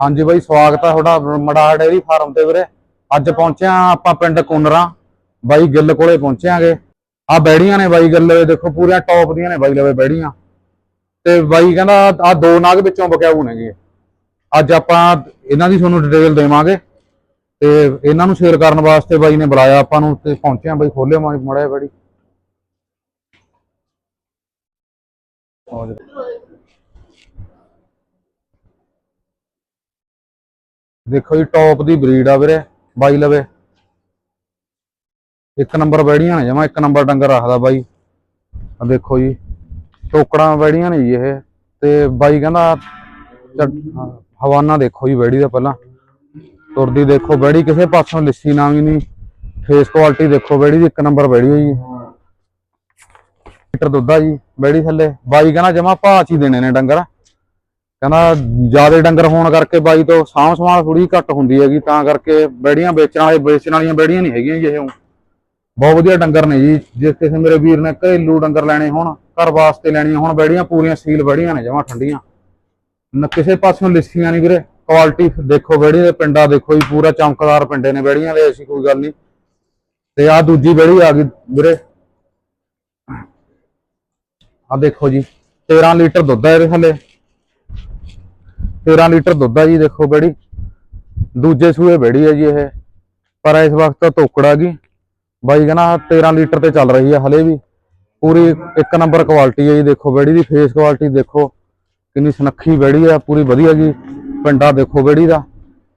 ਹਾਂਜੀ ਬਾਈ, ਸਵਾਗਤ ਹੈ ਤੁਹਾਡਾ ਮੜਾ ਡੇਰੀ ਫਾਰਮ ਤੇ ਵੀਰੇ। ਅੱਜ ਪਹੁੰਚੇ ਆਪਾਂ ਪਿੰਡ ਕੁੰਨਰਾ। ਬਾਈ ਗਿੱਲ ਕੋਲੇ ਪਹੁੰਚਿਆਂਗੇ ਆ ਬੈੜੀਆਂ ਨੇ ਬਾਈ ਗਿੱਲ ਦੇਖੋ ਪੂਰੀਆਂ ਟੌਪ ਦੀਆਂ ਨੇ ਬਾਈ ਲਵੇ ਬੈੜੀਆਂ। ਤੇ ਬਾਈ ਕਹਿੰਦਾ, ਆ ਦੋ ਨਾਗ ਵਿੱਚੋਂ ਬਕਿਆਊ ਨੇਗੇ। ਅੱਜ ਆਪਾਂ ਇਹਨਾਂ ਦੀ ਤੁਹਾਨੂੰ ਡਿਟੇਲ ਦੇਵਾਂਗੇ। ਤੇ ਇਹਨਾਂ ਨੂੰ ਸ਼ੇਅਰ ਕਰਨ ਵਾਸਤੇ ਬਾਈ ਨੇ ਬੁਲਾਇਆ ਆਪਾਂ ਨੂੰ ਤੇ ਪਹੁੰਚਿਆ ਬਾਈ ਖੋਲਿਓ ਮੜਾ ਬੈੜੀ ਆਓ ਜੀ। ਦੇਖੋ ਜੀ ਟੌਪ ਦੀ ਬਰੀਡ ਆ ਵੀਰੇ, ਬਾਈ ਲਵੇ। ਇੱਕ ਨੰਬਰ ਬੈੜੀਆਂ ਨੇ ਜਮਾ, ਇੱਕ ਨੰਬਰ ਡੰਗਰ ਰੱਖਦਾ ਬਾਈ। ਆ ਦੇਖੋ ਜੀ, ਟੋਕੜਾਂ ਬੈੜੀਆਂ ਨੇ ਜੀ ਇਹ। ਤੇ ਬਾਈ ਕਹਿੰਦਾ ਹਵਾਨਾ ਦੇਖੋ ਜੀ ਬੈੜੀ ਦਾ ਪਹਿਲਾਂ। ਤੁਰਦੀ ਦੇਖੋ ਬੈੜੀ, ਕਿਸੇ ਪਾਸੋਂ ਲਿੱਸੀ ਨਾ ਵੀ ਨਹੀਂ। ਫੇਸ ਕੁਆਲਿਟੀ ਦੇਖੋ ਬੈੜੀ ਦੀ, ਇੱਕ ਨੰਬਰ ਬੈੜੀ ਹੈ ਜੀ। ਲੀਟਰ ਦੁੱਧ ਆ ਜੀ, ਬੈੜੀ ਥੱਲੇ। ਬਾਈ ਕਹਿੰਦਾ ਜਮਾ ਭਾਅ 'ਚ ਹੀ ਦੇਣੇ ਨੇ ਡੰਗਰ। ਕਹਿੰਦਾ ਜ਼ਿਆਦਾ ਡੰਗਰ ਹੋਣ ਕਰਕੇ ਬਾਈ ਤੋਂ ਸਾਂਭ ਸੰਭਾਲ ਥੋੜੀ ਘੱਟ ਹੁੰਦੀ ਹੈਗੀ, ਤਾਂ ਕਰਕੇ ਬੈੜੀਆਂ ਵੇਚਣ ਵਾਲੇ, ਵੇਚਣ ਵਾਲੀਆਂ ਬੈੜੀਆਂ ਨਹੀਂ ਹੈਗੀਆਂ ਜੀ ਇਹ। ਬਹੁਤ ਵਧੀਆ ਡੰਗਰ ਨੇ ਜੀ ਜਿਸ ਕਿਸੇ ਮੇਰੇ ਵੀਰ ਨੇ ਘਰੇਲੂ ਡੰਗਰ ਲੈਣੇ ਹੋਣ, ਘਰ ਵਾਸਤੇ ਲੈਣੀਆਂ ਹੋਣ, ਬੈੜੀਆਂ ਪੂਰੀਆਂ ਸੀਲ ਬੈੜੀਆਂ ਨੇ ਜਮਾ ਠੰਡੀਆਂ। ਨਾ ਕਿਸੇ ਪਾਸਿਓਂ ਲਿਸੀਆਂ ਨਹੀਂ ਵੀਰੇ ਕੁਆਲਿਟੀ ਦੇਖੋ ਬੈੜੀ ਦੇ ਪਿੰਡਾ ਦੇਖੋ ਜੀ, ਪੂਰਾ ਚਮਕਦਾਰ ਪਿੰਡੇ ਨੇ ਬੈੜੀਆਂ ਦੇ, ਐਸੀ ਕੋਈ ਗੱਲ ਨਹੀਂ। ਤੇ ਆ ਦੂਜੀ ਬੈੜੀ ਆ ਗਈ ਵੀਰੇ। ਆ ਦੇਖੋ ਜੀ 13 ਲੀਟਰ ਦੁੱਧ ਆ ਇਹਦੇ ਥੱਲੇ। 13 ਲੀਟਰ ਦੁੱਧ ਆ ਜੀ, ਦੇਖੋ ਬੈੜੀ। ਦੂਜੇ ਸੂਏ ਬੈੜੀ ਹੈ ਜੀ ਇਹ। ਪਰ ਇਸ ਵਕਤ ਤੋਕੜਾ ਗਈ ਬਾਈ ਕਹਿੰਦਾ 13 ਲੀਟਰ ਤੇ ਚੱਲ ਰਹੀ ਹੈ ਹਲੇ ਵੀ। ਪੂਰੀ ਇੱਕ ਨੰਬਰ ਕੁਆਲਿਟੀ ਹੈ ਜੀ, ਦੇਖੋ ਬੈੜੀ ਦੀ ਫੇਸ ਕੁਆਲਿਟੀ, ਦੇਖੋ ਕਿੰਨੀ ਸੁਨੱਖੀ ਬੈੜੀ ਹੈ ਪੂਰੀ ਵਧੀਆ ਜੀ। ਪਿੰਡਾ ਦੇਖੋ ਬੈੜੀ ਦਾ।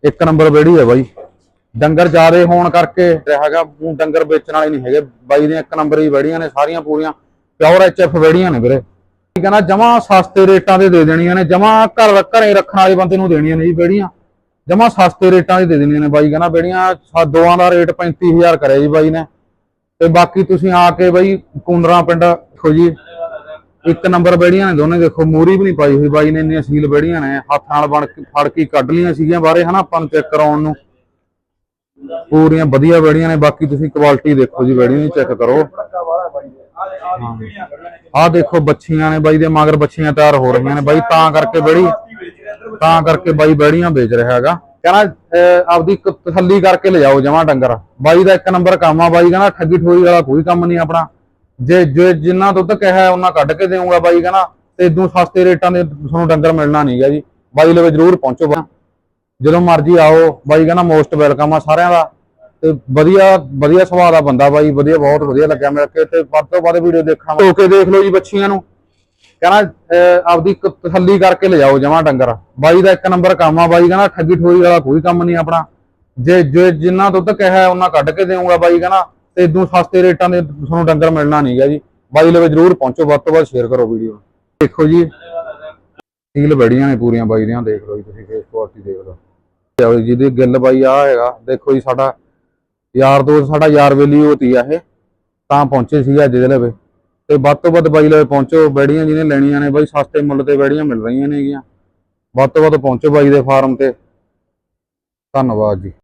ਇੱਕ ਨੰਬਰ ਬੈੜੀ ਹੈ ਬਾਈ। ਡੰਗਰ ਜ਼ਿਆਦੇ ਹੋਣ ਕਰਕੇ ਹੈਗਾ ਊਂ ਡੰਗਰ ਵੇਚਣ ਵਾਲੇ ਨਹੀਂ ਹੈਗੇ। ਬਾਈ ਦੀਆਂ ਇੱਕ ਨੰਬਰ ਹੀ ਬੈੜੀਆਂ ਨੇ, ਸਾਰੀਆਂ ਪੂਰੀਆਂ। ਪਿਓਰ ਐਚਐਫ ਬੈੜੀਆਂ ਨੇ ਵੀਰੇ। ਕਹਿੰਦਾ ਜਮਾ ਸਸਤੇ ਰੇਟਾਂ ਦੇ ਦੇ ਦੇਣੀਆਂ ਨੇ, ਜਮਾ ਘਰ ਘਰੇ ਰੱਖਣ ਵਾਲੇ ਬੰਦੇ ਨੂੰ ਦੇਣੀਆਂ ਨੇ ਜੀ ਬੇੜੀਆਂ। ਜਮਾ ਸਸਤੇ ਰੇਟਾਂ ਦੀ ਦੇ ਦੇਣੀਆਂ ਨੇ ਬਾਈ, ਕਹਿੰਦਾ ਬੇੜੀਆਂ ਦੋਆਂ ਦਾ ਰੇਟ 35000 ਕਰਿਆ ਜੀ ਬਾਈ ਨੇ। ਤੇ ਬਾਕੀ ਤੁਸੀਂ ਆ ਕੇ ਬਾਈ, ਕੁੰਦਰਾ ਪਿੰਡ ਦੇਖੋ ਜੀ, ਇੱਕ ਨੰਬਰ ਬੇੜੀਆਂ ਨੇ ਦੋਨੇ, ਦੇਖੋ ਮੂਰੀ ਵੀ ਨਹੀਂ ਪਾਈ ਹੋਈ ਬਾਈ ਨੇ, ਇੰਨੀਆਂ ਸੀਲ ਬੇੜੀਆਂ ਨੇ, ਹੱਥ ਨਾਲ ਬਣ ਕੇ, ਫੜ ਕੇ ਕੱਢ ਲੀਆਂ ਸੀਗੀਆਂ ਬਾਰੇ ਹਨਾ, ਆਪਾਂ ਨੂੰ ਚੈੱਕ ਕਰਾਉਣ ਨੂੰ। ਪੂਰੀਆਂ ਵਧੀਆ ਬੇੜੀਆਂ ਨੇ, ਬਾਕੀ ਤੁਸੀਂ ਕੁਆਲਿਟੀ ਦੇਖੋ ਜੀ, ਬੇੜੀਆਂ ਦੀ ਚੈੱਕ ਕਰੋ। ਆਹ ਦੇਖੋ ਬੱਚੀਆਂ ਨੇ ਬਾਈ ਦੇ, ਮਗਰ ਬੱਚੀਆਂ ਤਿਆਰ ਹੋ ਰਹੀਆਂ ਨੇ ਬਾਈ, ਤਾਂ ਕਰਕੇ ਬੜੀ, ਤਾਂ ਕਰਕੇ ਬਾਈ ਬੈੜੀਆਂ ਵੇਚ ਰਿਹਾ ਹੈਗਾ। ਕਹਿੰਦਾ ਆਪਦੀ ਤਸੱਲੀ ਕਰਕੇ ਲਿਜਾਓ ਜਮਾ ਡੰਗਰ। ਬਾਈ ਦਾ ਇੱਕ ਨੰਬਰ ਕੰਮ ਆ, ਬਾਈ ਕਹਿੰਦਾ, ਠੱਗੀ ਠੋਰੀ ਵਾਲਾ ਕੋਈ ਕੰਮ ਨਹੀਂ ਆਪਣਾ। ਜੇ ਜੇ ਜਿੰਨਾ ਦੁੱਧ ਕਿਹਾ ਉਹਨਾਂ ਕੱਢ ਕੇ ਦੇਊਗਾ ਬਾਈ ਕਹਿੰਦਾ, ਤੇ ਇਦੋਂ ਸਸਤੇ ਰੇਟਾਂ ਦੇ ਤੁਹਾਨੂੰ ਡੰਗਰ ਮਿਲਣਾ ਨਹੀਂਗਾ ਜੀ। ਬਾਈ ਲਵੇ ਜਰੂਰ ਪਹੁੰਚੋ ਜਦੋਂ ਮਰਜ਼ੀ ਆਓ, ਬਾਈ ਕਹਿੰਦਾ ਮੋਸਟ ਵੈਲਕਮ ਆ ਸਾਰਿਆਂ ਦਾ। ਤੇ ਵਧੀਆ ਵਧੀਆ ਸੁਭਾਅ ਦਾ ਬੰਦਾ ਬਾਈ ਵਧੀਆ ਬਹੁਤ ਵਧੀਆ ਲੱਗਿਆ ਮਿਲ ਕੇ ਤੇ ਵੱਧ ਤੋਂ ਵੱਧ ਵੀਡੀਓ ਦੇਖਾਂ ਧੋ ਕੇ ਦੇਖ ਲਓ ਜੀ ਬੱਚੀਆਂ ਨੂੰ। ਕਹਿੰਦਾ ਆਪਦੀ ਤਸੱਲੀ ਕਰਕੇ ਲਿਜਾਓ ਜਮਾ ਡੰਗਰ। ਬਾਈ ਦਾ ਇੱਕ ਨੰਬਰ ਕੰਮ ਆ ਬਾਈ ਕਹਿੰਦਾ ਠੱਗੀ ਠੋਰੀ ਵਾਲਾ ਕੋਈ ਕੰਮ ਨਹੀਂ ਆਪਣਾ। ਜੇ ਜੇ ਜਿੰਨਾ ਦੁੱਧ ਕਿਹਾ ਉਹਨਾਂ ਕੱਢ ਕੇ ਦੇਊਗਾ ਬਾਈ ਕਹਿੰਦਾ। ਤੇ ਇਦੋਂ ਸਸਤੇ ਰੇਟਾਂ ਦੇ ਤੁਹਾਨੂੰ ਡੰਗਰ ਮਿਲਣਾ ਨਹੀਂਗਾ ਜੀ। ਬਾਈ ਲਵੇ ਜਰੂਰ ਪਹੁੰਚੋ ਵੱਧ ਤੋਂ ਵੱਧ ਸ਼ੇਅਰ ਕਰੋ ਵੀਡੀਓ ਦੇਖੋ ਜੀ ਸੀਲ ਬੜੀਆਂ ਨੇ ਪੂਰੀਆਂ ਬਾਈ ਦੀਆਂ ਦੇਖ ਲਓ ਜੀ ਤੁਸੀਂ ਫੇਸ ਕੁਆਲਿਟੀ ਦੇਖ ਲਓ। ਜਿਹਦੀ ਗਿੱਲ ਬਾਈ ਆ ਹੈਗਾ ਦੇਖੋ ਜੀ ਸਾਡਾ ਯਾਰ ਦੋਸਤ, ਸਾਡਾ ਯਾਰ ਵੇਲੀ ਹੋਤੀ ਆ ਇਹ, ਤਾਂ ਪਹੁੰਚੇ ਸੀ ਅੱਜ ਦੇ ਲਵੇ ਤੇ ਵੱਧ ਤੋਂ ਵੱਧ ਬਾਈ ਲਵੇ ਪਹੁੰਚੋ, ਬੈੜੀਆਂ ਜਿਹਨੇ ਲੈਣੀਆਂ ਨੇ ਬਾਈ, ਸਸਤੇ ਮੁੱਲ ਤੇ ਬੈੜੀਆਂ ਮਿਲ ਰਹੀਆਂ ਨੇਗੀਆਂ। ਵੱਧ ਤੋਂ ਵੱਧ ਪਹੁੰਚੋ ਬਾਈ ਦੇ ਫਾਰਮ ਤੇ। ਧੰਨਵਾਦ ਜੀ।